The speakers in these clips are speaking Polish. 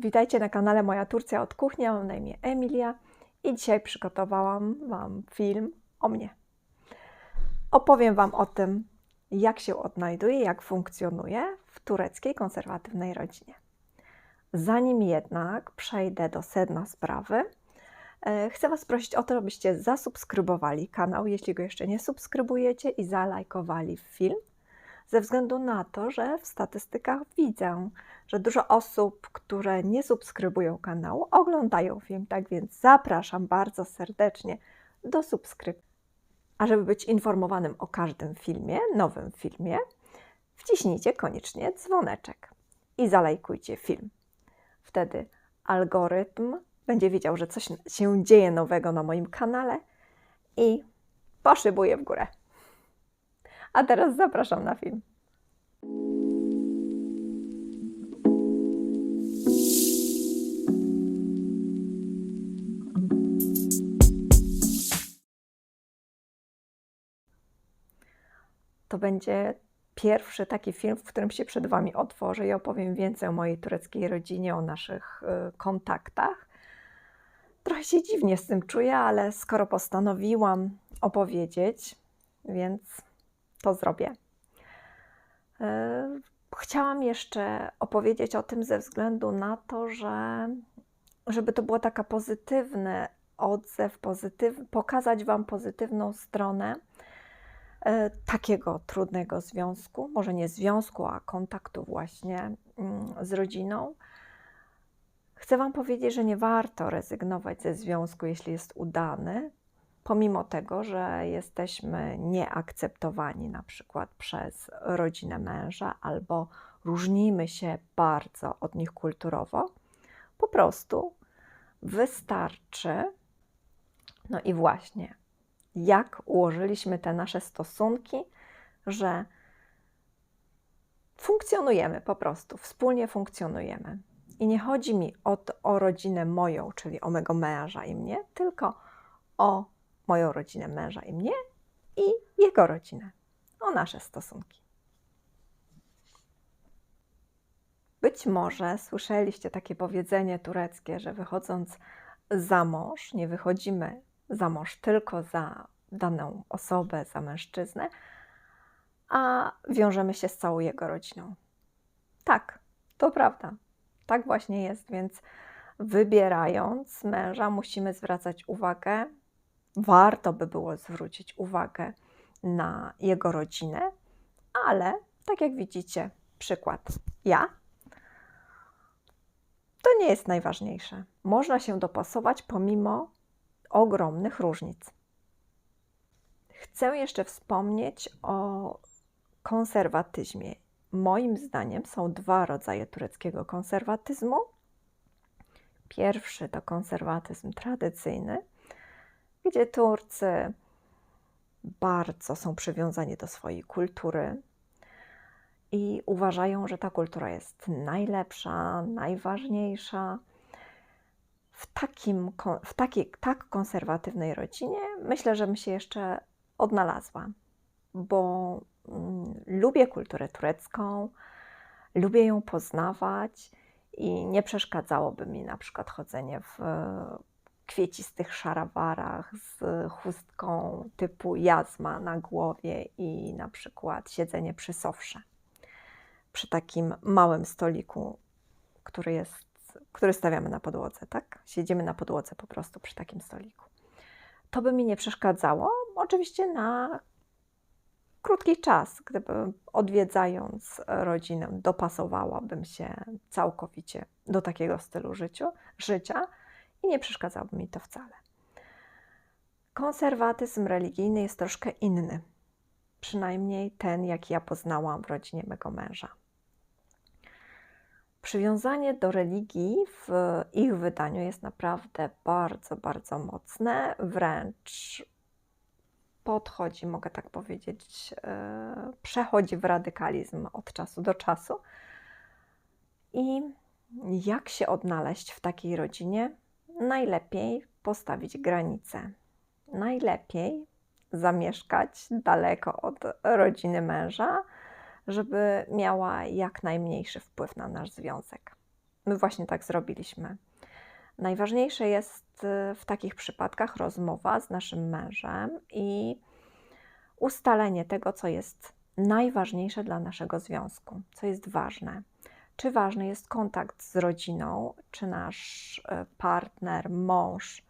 Witajcie na kanale Moja Turcja od Kuchni. Mam na imię Emilia i dzisiaj przygotowałam Wam film o mnie. Opowiem Wam o tym, jak się odnajduję, jak funkcjonuję w tureckiej konserwatywnej rodzinie. Zanim jednak przejdę do sedna sprawy, e, chcę Was prosić o to, abyście zasubskrybowali kanał, jeśli go jeszcze nie subskrybujecie, i zalajkowali film ze względu na to, że w statystykach widzę, że dużo osób, które nie subskrybują kanału, oglądają film. Tak więc zapraszam bardzo serdecznie do subskrypcji. A żeby być informowanym o każdym filmie, nowym filmie, wciśnijcie koniecznie dzwoneczek i zalajkujcie film. Wtedy algorytm będzie wiedział, że coś się dzieje nowego na moim kanale i poszybuje w górę. A teraz zapraszam na film. To będzie pierwszy taki film, w którym się przed Wami otworzę i opowiem więcej o mojej tureckiej rodzinie, o naszych y, kontaktach. Trochę się dziwnie z tym czuję, ale skoro postanowiłam opowiedzieć, więc to zrobię. E, chciałam jeszcze opowiedzieć o tym ze względu na to, że żeby to było taka pozytywny odzew, pozytyw, pokazać Wam pozytywną stronę e, takiego trudnego związku, może nie związku, a kontaktu właśnie mm, z rodziną. Chcę Wam powiedzieć, że nie warto rezygnować ze związku, jeśli jest udany, pomimo tego, że jesteśmy nieakceptowani na przykład przez rodzinę męża albo różnimy się bardzo od nich kulturowo, po prostu wystarczy, no i właśnie, jak ułożyliśmy te nasze stosunki, że funkcjonujemy po prostu, wspólnie funkcjonujemy. I nie chodzi mi o, o rodzinę moją, czyli o mego męża i mnie, tylko o moją rodzinę męża i mnie i jego rodzinę, o nasze stosunki. Być może słyszeliście takie powiedzenie tureckie, że wychodząc za mąż, nie wychodzimy za mąż tylko za daną osobę, za mężczyznę, a wiążemy się z całą jego rodziną. Tak, to prawda. Tak właśnie jest, więc wybierając męża, musimy zwracać uwagę warto by było zwrócić uwagę na jego rodzinę, ale tak jak widzicie, przykład ja, to nie jest najważniejsze. Można się dopasować pomimo ogromnych różnic. Chcę jeszcze wspomnieć o konserwatyzmie. Moim zdaniem są dwa rodzaje tureckiego konserwatyzmu. Pierwszy to konserwatyzm tradycyjny, gdzie Turcy bardzo są przywiązani do swojej kultury i uważają, że ta kultura jest najlepsza, najważniejsza. W, takim, w takiej tak konserwatywnej rodzinie myślę, że bym się jeszcze odnalazła, bo mm, lubię kulturę turecką, lubię ją poznawać i nie przeszkadzałoby mi na przykład chodzenie w kwiecistych szarawarach z chustką typu jazma na głowie i na przykład siedzenie przy sofrze. Przy takim małym stoliku, który jest, który stawiamy na podłodze, tak? Siedzimy na podłodze po prostu przy takim stoliku. To by mi nie przeszkadzało, oczywiście na krótki czas, gdyby odwiedzając rodzinę, dopasowałabym się całkowicie do takiego stylu życiu, życia i nie przeszkadzałoby mi to wcale. Konserwatyzm religijny jest troszkę inny, przynajmniej ten, jaki ja poznałam w rodzinie mego męża. Przywiązanie do religii w ich wydaniu jest naprawdę bardzo, bardzo mocne, wręcz podchodzi, mogę tak powiedzieć, e, przechodzi w radykalizm od czasu do czasu. I jak się odnaleźć w takiej rodzinie? Najlepiej postawić granice. Najlepiej zamieszkać daleko od rodziny męża, żeby miała jak najmniejszy wpływ na nasz związek. My właśnie tak zrobiliśmy. Najważniejsze jest y, w takich przypadkach rozmowa z naszym mężem i ustalenie tego, co jest najważniejsze dla naszego związku, co jest ważne. Czy ważny jest kontakt z rodziną, czy nasz y, partner, mąż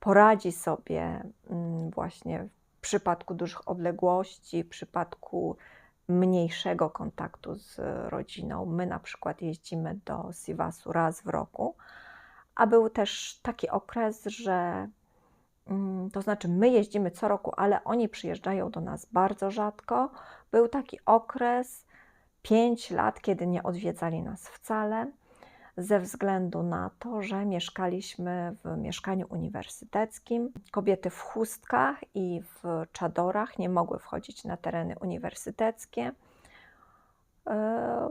poradzi sobie mm, właśnie w przypadku dużych odległości, w przypadku mniejszego kontaktu z rodziną. My na przykład jeździmy do Sivasu raz w roku, a był też taki okres, że mm, to znaczy my jeździmy co roku, ale oni przyjeżdżają do nas bardzo rzadko. Był taki okres 5 lat, kiedy nie odwiedzali nas wcale ze względu na to, że mieszkaliśmy w mieszkaniu uniwersyteckim. Kobiety w chustkach i w czadorach nie mogły wchodzić na tereny uniwersyteckie. E,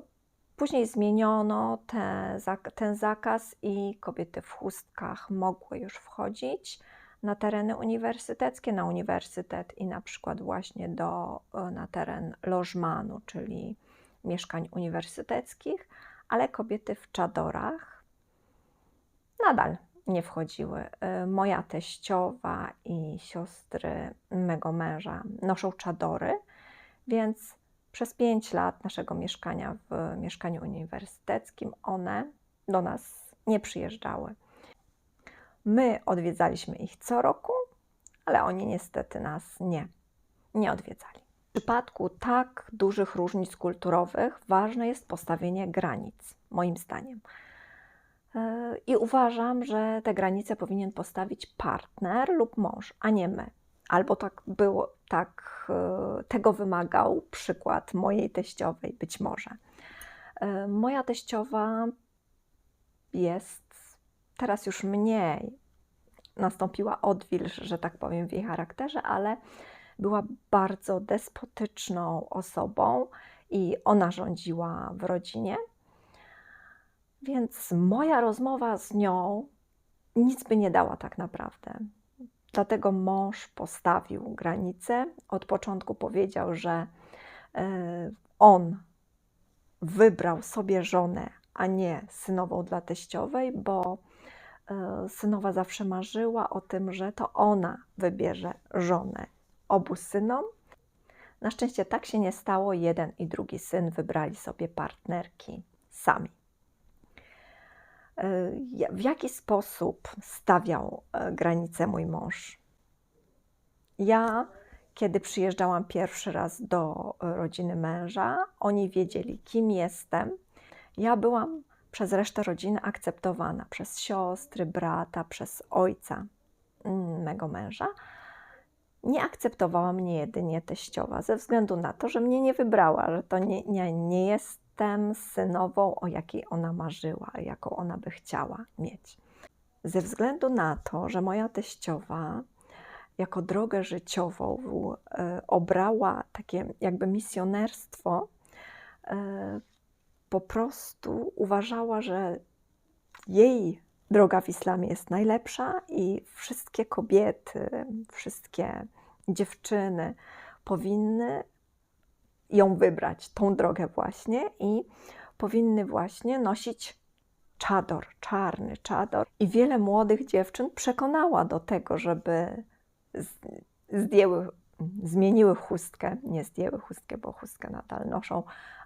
później zmieniono te, ten zakaz i kobiety w chustkach mogły już wchodzić na tereny uniwersyteckie, na uniwersytet i na przykład właśnie do, e, na teren lożmanu, czyli mieszkań uniwersyteckich ale kobiety w czadorach nadal nie wchodziły. Y, moja teściowa i siostry mego męża noszą czadory, więc przez pięć lat naszego mieszkania w mieszkaniu uniwersyteckim one do nas nie przyjeżdżały. My odwiedzaliśmy ich co roku, ale oni niestety nas nie, nie odwiedzali. Przypadku tak dużych różnic kulturowych ważne jest postawienie granic, moim zdaniem. E, I uważam, że te granice powinien postawić partner lub mąż, a nie my. Albo tak było, tak e, tego wymagał przykład mojej teściowej, być może. E, moja teściowa jest teraz już mniej. Nastąpiła odwilż, że tak powiem, w jej charakterze, ale była bardzo despotyczną osobą i ona rządziła w rodzinie. Więc moja rozmowa z nią nic by nie dała tak naprawdę. Dlatego mąż postawił granice. Od początku powiedział, że e, on wybrał sobie żonę, a nie synową dla teściowej, bo e, synowa zawsze marzyła o tym, że to ona wybierze żonę obu synom. Na szczęście tak się nie stało. Jeden i drugi syn wybrali sobie partnerki sami. E, w jaki sposób stawiał e, granice mój mąż? Ja, kiedy przyjeżdżałam pierwszy raz do rodziny męża, oni wiedzieli, kim jestem. Ja byłam przez resztę rodziny akceptowana przez siostry, brata, przez ojca mm, mego męża nie akceptowała mnie jedynie teściowa, ze względu na to, że mnie nie wybrała, że to nie, nie, nie jestem synową, o jakiej ona marzyła, jaką ona by chciała mieć. Ze względu na to, że moja teściowa jako drogę życiową e, obrała takie jakby misjonerstwo, e, po prostu uważała, że jej droga w islamie jest najlepsza i wszystkie kobiety, wszystkie dziewczyny powinny ją wybrać, tą drogę właśnie i powinny właśnie nosić czador, czarny czador. I wiele młodych dziewczyn przekonała do tego, żeby zdjęły, zmieniły chustkę, nie zdjęły chustkę, bo chustkę nadal noszą,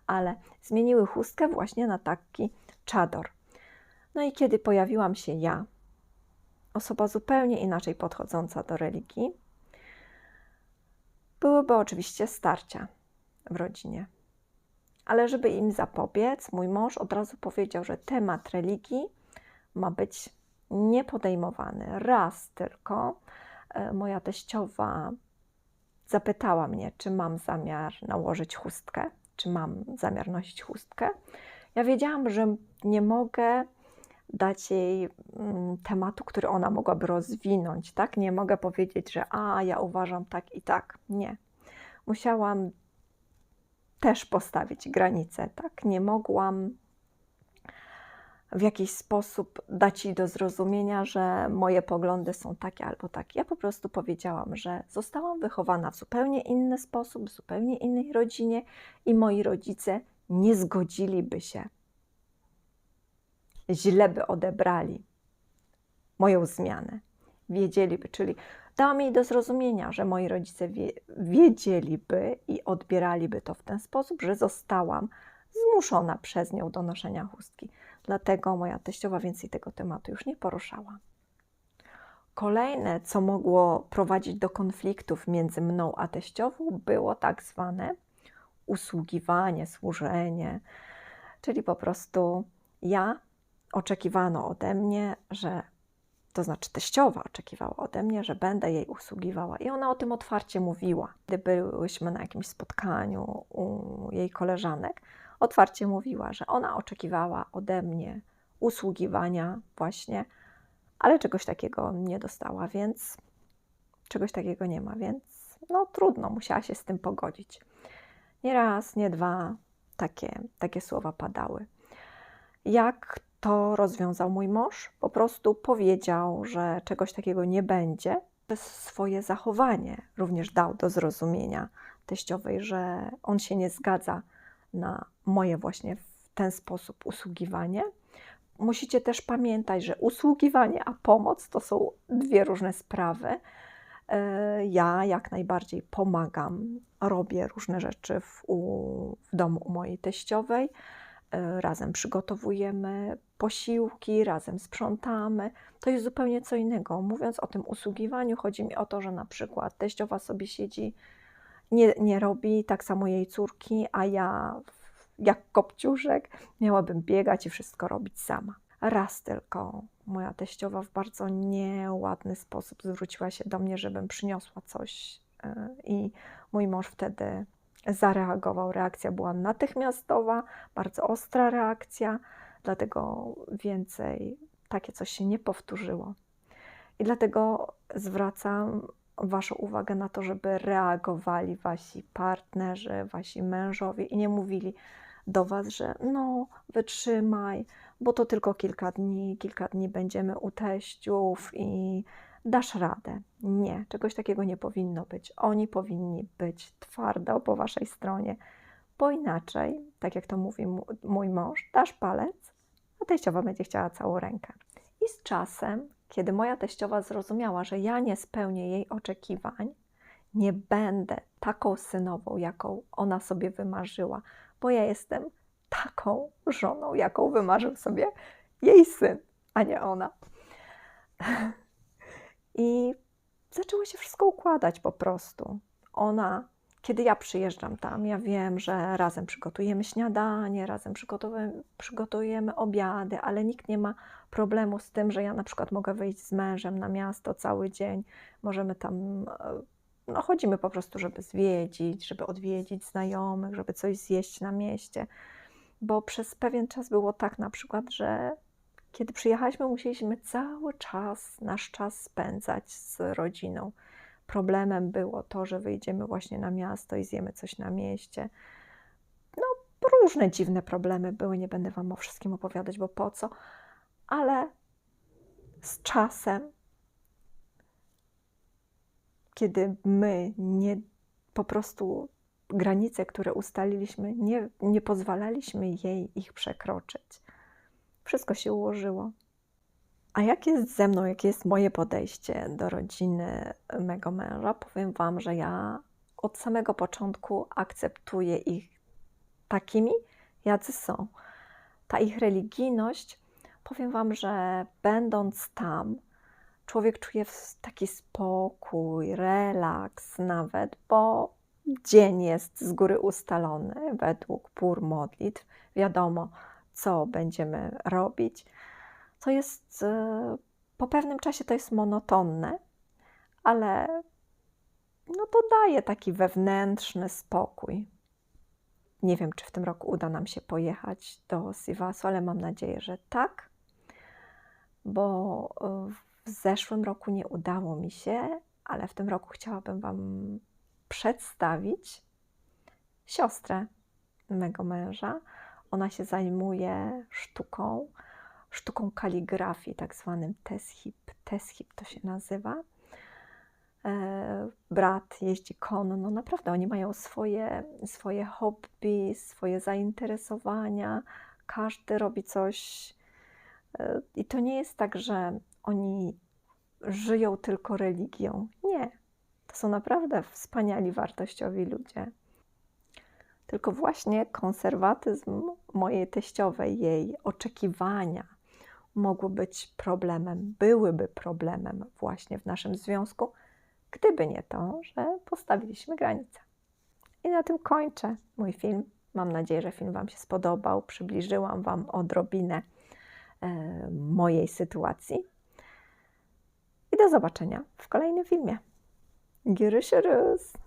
ale zmieniły chustkę właśnie na taki czador. No i kiedy pojawiłam się ja, osoba zupełnie inaczej podchodząca do religii, byłyby oczywiście starcia w rodzinie. Ale żeby im zapobiec, mój mąż od razu powiedział, że temat religii ma być niepodejmowany. Raz tylko e, moja teściowa zapytała mnie, czy mam zamiar nałożyć chustkę, czy mam zamiar nosić chustkę. Ja wiedziałam, że nie mogę dać jej mm, tematu, który ona mogłaby rozwinąć, tak? Nie mogę powiedzieć, że a, ja uważam tak i tak. Nie. Musiałam też postawić granice, tak? Nie mogłam w jakiś sposób dać jej do zrozumienia, że moje poglądy są takie albo takie. Ja po prostu powiedziałam, że zostałam wychowana w zupełnie inny sposób, w zupełnie innej rodzinie i moi rodzice nie zgodziliby się źle by odebrali moją zmianę. Wiedzieliby, czyli dała mi do zrozumienia, że moi rodzice wie, wiedzieliby i odbieraliby to w ten sposób, że zostałam zmuszona przez nią do noszenia chustki. Dlatego moja teściowa więcej tego tematu już nie poruszała. Kolejne, co mogło prowadzić do konfliktów między mną a teściową, było tak zwane usługiwanie, służenie, czyli po prostu ja oczekiwano ode mnie, że to znaczy teściowa oczekiwała ode mnie, że będę jej usługiwała. I ona o tym otwarcie mówiła. Gdy byłyśmy na jakimś spotkaniu u jej koleżanek, otwarcie mówiła, że ona oczekiwała ode mnie usługiwania właśnie, ale czegoś takiego nie dostała, więc czegoś takiego nie ma, więc no trudno, musiała się z tym pogodzić. Nie raz, nie dwa takie, takie słowa padały. Jak to rozwiązał mój mąż? Po prostu powiedział, że czegoś takiego nie będzie. Przez swoje zachowanie również dał do zrozumienia teściowej, że on się nie zgadza na moje właśnie w ten sposób usługiwanie. Musicie też pamiętać, że usługiwanie a pomoc to są dwie różne sprawy. E, ja jak najbardziej pomagam, robię różne rzeczy w, u, w domu u mojej teściowej. E, razem przygotowujemy posiłki, razem sprzątamy. To jest zupełnie co innego. Mówiąc o tym usługiwaniu, chodzi mi o to, że na przykład teściowa sobie siedzi, nie, nie robi, tak samo jej córki, a ja jak kopciuszek miałabym biegać i wszystko robić sama. Raz tylko moja teściowa w bardzo nieładny sposób zwróciła się do mnie, żebym przyniosła coś, e, i mój mąż wtedy zareagował. Reakcja była natychmiastowa, bardzo ostra reakcja, dlatego więcej takie coś się nie powtórzyło. I dlatego zwracam Waszą uwagę na to, żeby reagowali Wasi partnerzy, Wasi mężowie i nie mówili do Was, że no, wytrzymaj, bo to tylko kilka dni, kilka dni będziemy u teściów i dasz radę. Nie, czegoś takiego nie powinno być. Oni powinni być twardo po waszej stronie, bo inaczej, tak jak to mówi mój mąż, dasz palec, a teściowa będzie chciała całą rękę. I z czasem, kiedy moja teściowa zrozumiała, że ja nie spełnię jej oczekiwań, nie będę taką synową, jaką ona sobie wymarzyła, bo ja jestem taką żoną, jaką wymarzył sobie jej syn, a nie ona. I zaczęło się wszystko układać po prostu. Ona, kiedy ja przyjeżdżam tam, ja wiem, że razem przygotujemy śniadanie, razem przygotujemy, przygotujemy obiady, ale nikt nie ma problemu z tym, że ja na przykład mogę wyjść z mężem na miasto cały dzień, możemy tam e, no, chodzimy po prostu, żeby zwiedzić, żeby odwiedzić znajomych, żeby coś zjeść na mieście. Bo przez pewien czas było tak na przykład, że kiedy przyjechaliśmy, musieliśmy cały czas, nasz czas spędzać z rodziną. Problemem było to, że wyjdziemy właśnie na miasto i zjemy coś na mieście. No, różne dziwne problemy były, nie będę Wam o wszystkim opowiadać, bo po co, ale z czasem, kiedy my nie po prostu granice, które ustaliliśmy, nie, nie pozwalaliśmy jej ich przekroczyć wszystko się ułożyło. A jak jest ze mną, jakie jest moje podejście do rodziny mego męża? Powiem Wam, że ja od samego początku akceptuję ich takimi, jacy są. Ta ich religijność, powiem Wam, że będąc tam, człowiek czuje taki spokój, relaks nawet, bo dzień jest z góry ustalony według pór modlitw. Wiadomo, co będziemy robić. To jest e, po pewnym czasie to jest monotonne, ale no to daje taki wewnętrzny spokój. Nie wiem, czy w tym roku uda nam się pojechać do Sivasu, ale mam nadzieję, że tak, bo e, w zeszłym roku nie udało mi się, ale w tym roku chciałabym Wam przedstawić siostrę mego męża, ona się zajmuje sztuką, sztuką kaligrafii, tak zwanym teship. Teship to się nazywa. E, brat jeździ konno, naprawdę oni mają swoje, swoje hobby, swoje zainteresowania. Każdy robi coś E, I to nie jest tak, że oni żyją tylko religią. Nie. To są naprawdę wspaniali, wartościowi ludzie. Tylko właśnie konserwatyzm mojej teściowej, jej oczekiwania mogły być problemem, byłyby problemem właśnie w naszym związku, gdyby nie to, że postawiliśmy granice. I na tym kończę mój film. Mam nadzieję, że film Wam się spodobał. Przybliżyłam Wam odrobinę e, mojej sytuacji. I do zobaczenia w kolejnym filmie. Görüşürüz.